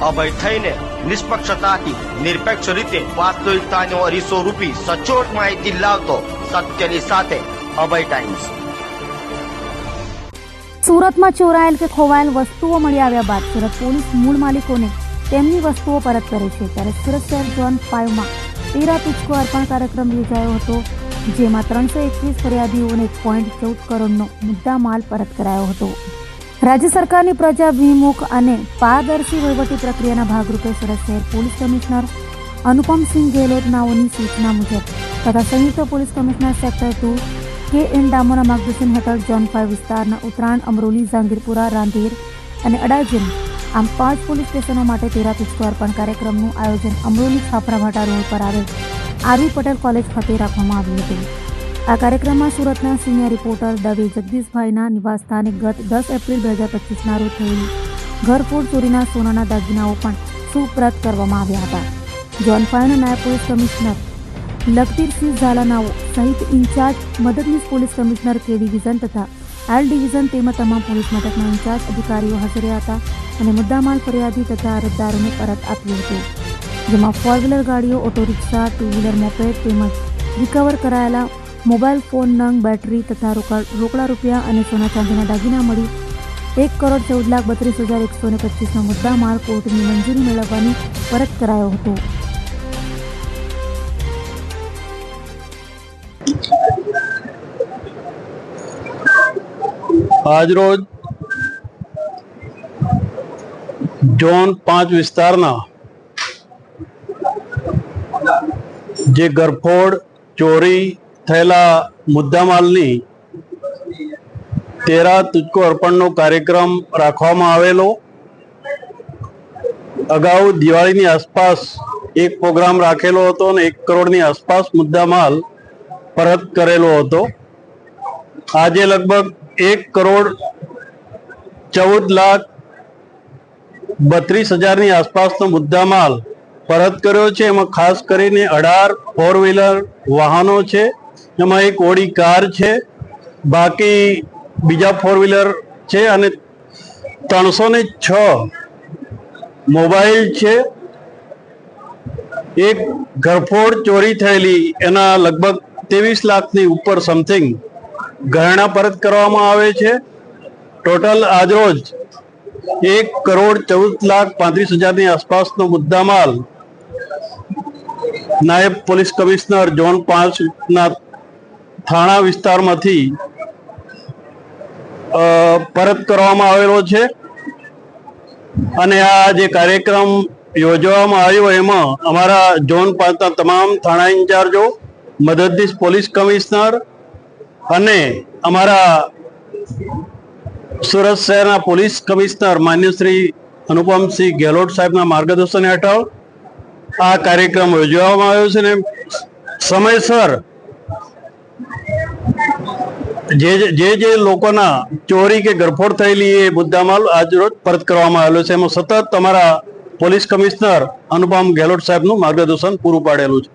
અભય થઈને નિષ્પક્ષતાથી, નિરપેક્ષ રીતે વાસ્તવિકતાનો અરીસો રૂપી સચોટ માહિતી લાવતો સત્યની સાથે અભય ટાઈમ્સ. સુરતમાં ચોરાયેલ કે ખોવાયેલ વસ્તુઓ મળી આવ્યા બાદ સુરત પોલીસ મૂળ માલિકોને તેમની વસ્તુઓ પરત કરે છે. ત્યારે સુરત શહેર ઝોન ફાઇવમાં તેરા તુચકો અર્પણ કાર્યક્રમ યોજાયો હતો, જેમાં ત્રણસો એકવીસ ફરિયાદીઓને પોઈન્ટ ચૌદ કરોડનો મુદ્દા માલ પરત કરાયો હતો. રાજ્ય સરકારની પ્રજાભિમુખ અને પારદર્શી વહીવટી પ્રક્રિયાના ભાગરૂપે સુરત શહેર પોલીસ કમિશનર અનુપમસિંહ ગેહલોતનાઓની સૂચના મુજબ તથા સંયુક્ત police commissioner sector two K N ડામોના માર્ગદર્શન હેઠળ ઝોન ફાઇવ વિસ્તારના ઉત્તરાયણ, અમરોલી જાંગીરપુરા રાંધીર અને અડાજણ આમ પાંચ પોલીસ સ્ટેશનો માટે તેરા અર્પણ કાર્યક્રમનું આયોજન અમરોલી છાપરાભાટા રોડ પર આવેલ આરવી પટેલ કોલેજ ખાતે રાખવામાં આવ્યું હતું. આ કાર્યક્રમમાં સુરતના સિનિયર રિપોર્ટર દવે જગદીશભાઈના નિવાસસ્થાને ગત દસ એપ્રિલ બે હજાર પચીસના રોજ થયેલી ઘરફોડ ચોરીના સોનાના દાગીનાઓ પણ સુપ્રત કરવામાં આવ્યા હતા. જોન ફાયરના નાયબ પોલીસ કમિશનર લખતીરસિંહ ઝાલાનાઓ સહિત ઇન્ચાર્જ, મદદનીશ પોલીસ કમિશનર, કે ડિવિઝન તથા એલ ડિવિઝન તેમજ તમામ પોલીસ મથકના ઇન્ચાર્જ અધિકારીઓ હાજર રહ્યા હતા અને મુદ્દામાલ ફરિયાદી તથા અરજદારોને પરત આપ્યું હતું. જેમાં ફોર વ્હીલર ગાડીઓ auto rickshaw two wheeler moped તેમજ રિકવર કરાયેલા મોબાઈલ ફોન, નંગ, બેટરી તથા રોકડા રૂપિયા અને સોના ચાંદીના દાગીના મળી. એક કરોડ ચૌદ લાખ બત્રીસ હજાર એકસો ને પચીસનો મુદ્દા માલ કોર્ટની મંજૂરી મેળવવાની પરત કરાયો હતો. આજરોજ ઝોન પાંચ વિસ્તારના જે ગરફોડ ચોરી થયેલા મુદ્દામાલની તેરા તુચકો અર્પણનો કાર્યક્રમ રાખવામાં આવેલો. અગાઉ દિવાળીની આસપાસ એક પ્રોગ્રામ રાખેલો હતો અને એક કરોડની આસપાસ મુદ્દામાલ પરત કરેલો હતો. આજે લગભગ એક કરોડ ચૌદ લાખ બત્રીસ હજારની આસપાસનો મુદ્દામાલ પરત કર્યો છે. એમાં ખાસ કરીને અઢાર ફોર વ્હીલર વાહનો છે. એમાં એક ઓડી કાર છે, બાકી બીજા ફોર વ્હીલર છે અને ત્રણસો ને છ મોબાઈલ છે. એક ઘરફોડ ચોરી થયેલી, એના લગભગ ત્રેવીસ લાખની ઉપર સમથિંગ ગણના પરત કરવામાં આવે છે. ટોટલ આજરોજ એક કરોડ ચૌદ લાખ પાંત્રીસ હજારની આસપાસનો મુદ્દામાલ નાયબ પોલીસ કમિશનર ઝોન પાંચના થાણા વિસ્તારમાંથી પરત કરવામાં આવેલો છે. અને આ જે કાર્યક્રમ યોજવામાં આવ્યો એમાં અમારા ઝોન પાંચના તમામ થાણા ઇન્ચાર્જો, મદદનીશ પોલીસ કમિશનર અને અમારા સુરત શહેરના પોલીસ કમિશનર માન્ય શ્રી અનુપમસિંહ ગેહલોત સાહેબના માર્ગદર્શન હેઠળ આ કાર્યક્રમ યોજવામાં આવ્યો છે ને સમયસર જે જે જે લોકોના ચોરી કે ગરફોડ થયેલી એ મુદ્દામાલ આજરોજ પરત કરવામાં આવેલો છે. એમાં સતત તમારા પોલીસ કમિશનર અનુપમ ગેહલોત સાહેબનું માર્ગદર્શન પૂરું પાડેલું છે.